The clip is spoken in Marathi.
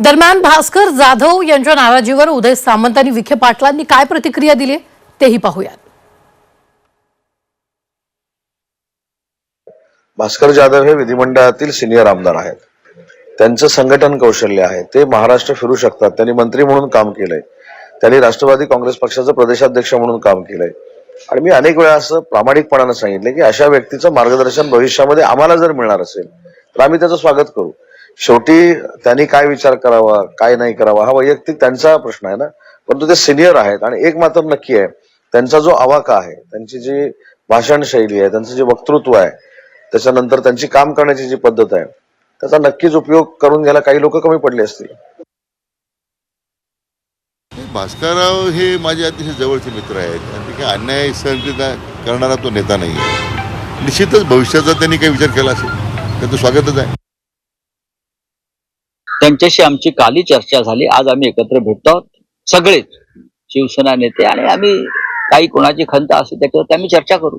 दरम्यान भास्कर जाधव यांच्या नाराजीवर उदय सामंत आणि विखे पाटलांनी काय प्रतिक्रिया दिली तेही पाहूयात. भास्कर जाधव हे विधिमंडळातील सिनियर आमदार आहेत. त्यांचं संघटन कौशल्य आहे. ते महाराष्ट्र फिरू शकतात. त्यांनी मंत्री म्हणून काम केलंय. त्यांनी राष्ट्रवादी काँग्रेस पक्षाचं प्रदेशाध्यक्ष म्हणून काम केलंय. आणि मी अनेक वेळा असं प्रामाणिकपणानं सांगितलं की अशा व्यक्तीचं मार्गदर्शन भविष्यामध्ये आम्हाला जर मिळणार असेल तर आम्ही त्याचं स्वागत करू. शेवटी त्यांनी काय विचार करावा काय नाही करावा हा वैयक्तिक त्यांचा प्रश्न आहे ना. परंतु ते सिनियर आहेत आणि एक मात्र नक्की आहे त्यांचा जो आवाका आहे त्यांची जी भाषण शैली आहे त्यांचं जे वक्तृत्व आहे त्याच्यानंतर त्यांची काम करण्याची जी पद्धत आहे त्याचा नक्कीच उपयोग करून घ्यायला काही लोक कमी पडले असतील. भास्करराव हे माझे अतिशय जवळचे मित्र आहेत. आणि काही अन्याय सहन करणारा तो नेता नाही आहे निश्चितच भविष्याचा त्यांनी काही विचार केला असेल. त्याचं स्वागतच आहे. त्यांच्याशी आमची काली चर्चा झाली. आज आम्ही एकत्र भेटतो आहोत. सगळेच शिवसेना नेते आणि आम्ही काही कोणाची खंत असेल त्याच्यावर आम्ही चर्चा करू.